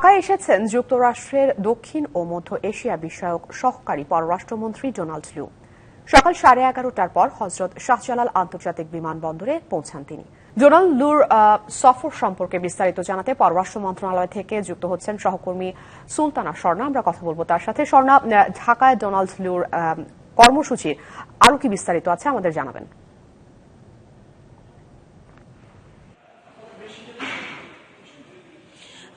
ঢাকায় এসেছেন যুক্তরাষ্ট্রের দক্ষিণ ও মধ্য এশিয়া বিষয়ক সহকারী পররাষ্ট্রমন্ত্রী ডোনাল্ড লু সকাল সাড়ে এগারোটার পর হজরত শাহজালাল আন্তর্জাতিক বিমানবন্দরে পৌঁছান তিনি। ডোনাল্ড লুর সফর সম্পর্কে বিস্তারিত জানাতে পররাষ্ট্র মন্ত্রণালয় থেকে যুক্ত হচ্ছেন সহকর্মী সুলতানা স্বর্ণা আমরা কথা বলব তার সাথে। স্বর্ণা ঢাকায় ডোনাল্ড লুর কর্মসূচির আরও কি বিস্তারিত আছে আমাদের জানাবেন।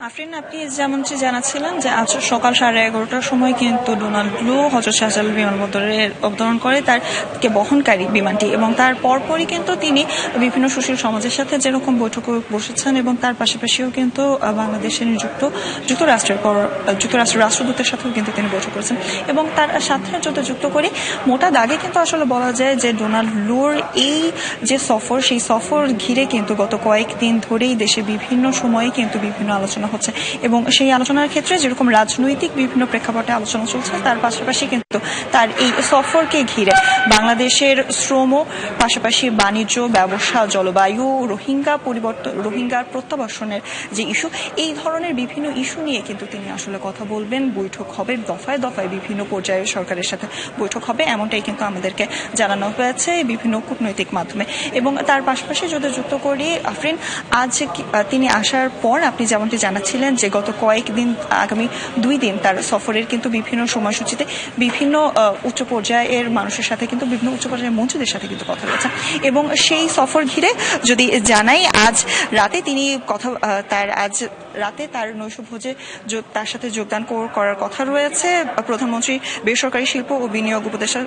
আফরিন, আপনি যেমনটি জানাচ্ছিলেন যে আজ সকাল সাড়ে এগারোটার সময় কিন্তু ডোনাল্ড ব্লু হজরত শাহজাল বিমানবন্দরে অবতরণ করে তার কে বহনকারী বিমানটি এবং তার পরপরই কিন্তু তিনি বিভিন্ন সুশীল সমাজের সাথে যেরকম বৈঠকে বসেছেন এবং তার পাশাপাশিও কিন্তু বাংলাদেশে নিযুক্ত যুক্তরাষ্ট্রের যুক্তরাষ্ট্রের রাষ্ট্রদূতের সাথেও কিন্তু তিনি বৈঠক করেছেন এবং তার সাথে যদি যুক্ত করে মোটা দাগে কিন্তু আসলে বলা যায় যে ডোনাল্ড লুর এই যে সফর, সেই সফর ঘিরে কিন্তু গত কয়েকদিন ধরেই দেশে বিভিন্ন সময়ে কিন্তু বিভিন্ন আলোচনা হচ্ছে। এবং সেই আলোচনার ক্ষেত্রে যেরকম রাজনৈতিক বিভিন্ন প্রেক্ষাপটে আলোচনা চলছে, তার পাশাপাশি কিন্তু তার এই সফরকে ঘিরে বাংলাদেশের শ্রম, পাশাপাশি বাণিজ্য, ব্যবসা, জলবায়ু, রোহিঙ্গা পরিবর্তন রোহিঙ্গার প্রত্যাবাসনের যে ইস্যু, এই ধরনের বিভিন্ন ইস্যু নিয়ে কিন্তু তিনি আসলে কথা বলবেন। বৈঠক হবে, দফায় দফায় বিভিন্ন পর্যায়ে সরকারের সাথে বৈঠক হবে, এমনটাই কিন্তু আমাদেরকে জানানো হয়েছে বিভিন্ন কূটনৈতিক মাধ্যমে। এবং তার পাশাপাশি যদি যুক্ত করি, আফরিন, আজ তিনি আসার পর আপনি যেমনটি জানাচ্ছিলেন যে গত কয়েকদিন আগামী দুই দিন তার সফরের কিন্তু বিভিন্ন সময়সূচিতে বিভিন্ন উচ্চ পর্যায়ের মানুষের সাথে কিন্তু বিভিন্ন উচ্চ পর্যায়ের মন্ত্রীদের সাথে কিন্তু কথা রয়েছে এবং সেই সফর ঘিরে যদি জানাই, আজ রাতে তিনি কথা তার, আজ রাতে তার নৈশভোজে তার সাথে যোগদান করার কথা রয়েছে প্রধানমন্ত্রী বেসরকারি শিল্প ও বিনিয়োগ উপদেষ্টা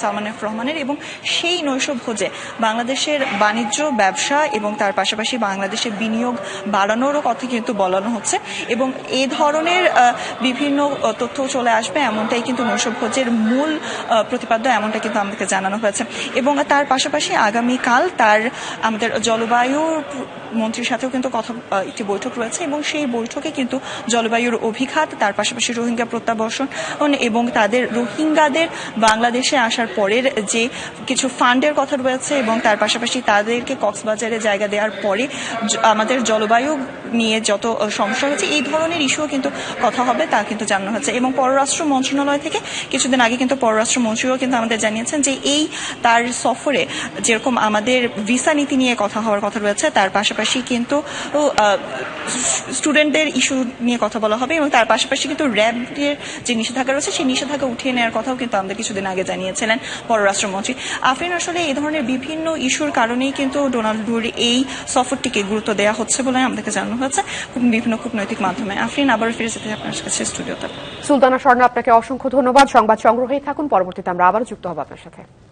সালমান- রহমানের এবং সেই নৈশভোজে বাংলাদেশের বাণিজ্য, ব্যবসা এবং তার পাশাপাশি বাংলাদেশে বিনিয়োগ বাড়ানোরও কথা কিন্তু বলানো হচ্ছে। এবং এ ধরনের বিভিন্ন তথ্য চলে আসবে, এমনটাই কিন্তু নৈশভোজের মূল প্রতিপাদ্য এমনটা কিন্তু আমাদেরকে জানানো হয়েছে। এবং তার পাশাপাশি আগামীকাল তার আমাদের জলবায়ু মন্ত্রীর সাথেও কিন্তু কথা একটি বৈঠক রয়েছে এবং সেই বৈঠকে কিন্তু জলবায়ুর অভিঘাত, তার পাশাপাশি রোহিঙ্গা প্রত্যাবর্ষণ এবং তাদের রোহিঙ্গাদের বাংলাদেশে আসার পরের যে কিছু ফান্ডের কথা রয়েছে এবং তার পাশাপাশি তাদেরকে কক্সবাজারে জায়গা দেওয়ার পরে আমাদের জলবায়ু নিয়ে যত সমস্যা হচ্ছে এই ধরনের ইস্যুও কিন্তু কথা হবে, তা কিন্তু জানানো হচ্ছে। এবং পররাষ্ট্র মন্ত্রণালয় থেকে কিছুদিন আগে কিন্তু পররাষ্ট্র মন্ত্রীও কিন্তু আমাদের জানিয়েছেন যে এই তার সফরে যেরকম আমাদের ভিসা নীতি নিয়ে কথা হওয়ার কথা রয়েছে, তার পাশাপাশি কিন্তু স্টুডেন্টদের ইস্যু নিয়ে কথা বলা হবে এবং তার পাশাপাশি কিন্তু র্যাবের যে নিষেধাজ্ঞা রয়েছে, সেই নিষেধাজ্ঞা উঠিয়ে নেওয়ার কথাও কিন্তু আমাদের কিছুদিন আগে জানিয়েছিলেন পররাষ্ট্রমন্ত্রী আফরিন, আসলে এই ধরনের বিভিন্ন ইস্যুর কারণেই কিন্তু ডোনাল্ড ডুর এই সফরটিকে গুরুত্ব দেওয়া হচ্ছে বলে আমাদেরকে জানানো হয়েছে। বিভিন্ন কূটনৈতিক মাধ্যমে। আফরিন আবার ফিরে যেতে আপনার কাছে স্টুডিওতে। সুলতানা স্বর্ণ, আপনাকে অসংখ্য ধন্যবাদ। সংবাদ সংগ্রহে থাকুন। পরবর্তীতে আমরা আবার যুক্ত হব আপনার সাথে।